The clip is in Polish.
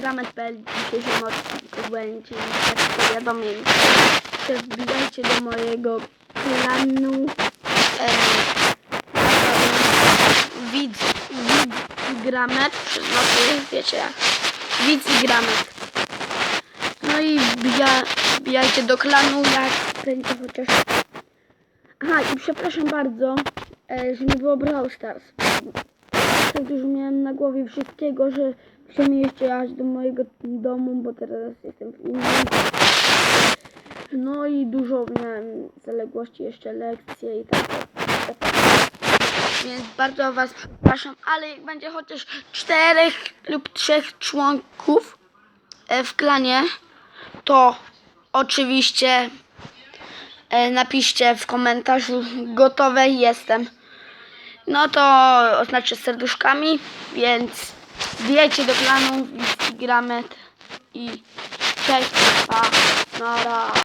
Gramet.pl dzisiejszym odcinku będzie tak powiadomień, że wbijajcie do mojego planu e, widz, widz i Gramet, no to wiecie jak, widz i Gramet. No i wbija, wbijajcie do klanu, jak będzie chociaż... Aha, i przepraszam bardzo, e, że nie było Brawl Stars. Tak dużo miałem na głowie wszystkiego, że musiałem jeszcze jechać do mojego domu, bo teraz jestem w innym. No i dużo miałem zaległości, jeszcze lekcje i tak. Więc bardzo Was przepraszam, ale jak będzie chociaż czterech lub trzech członków e, w klanie, to oczywiście e, napiszcie w komentarzu gotowe jestem. No to oznaczę serduszkami, więc wbijajcie do klanu, gramy i cześć, pa, nara.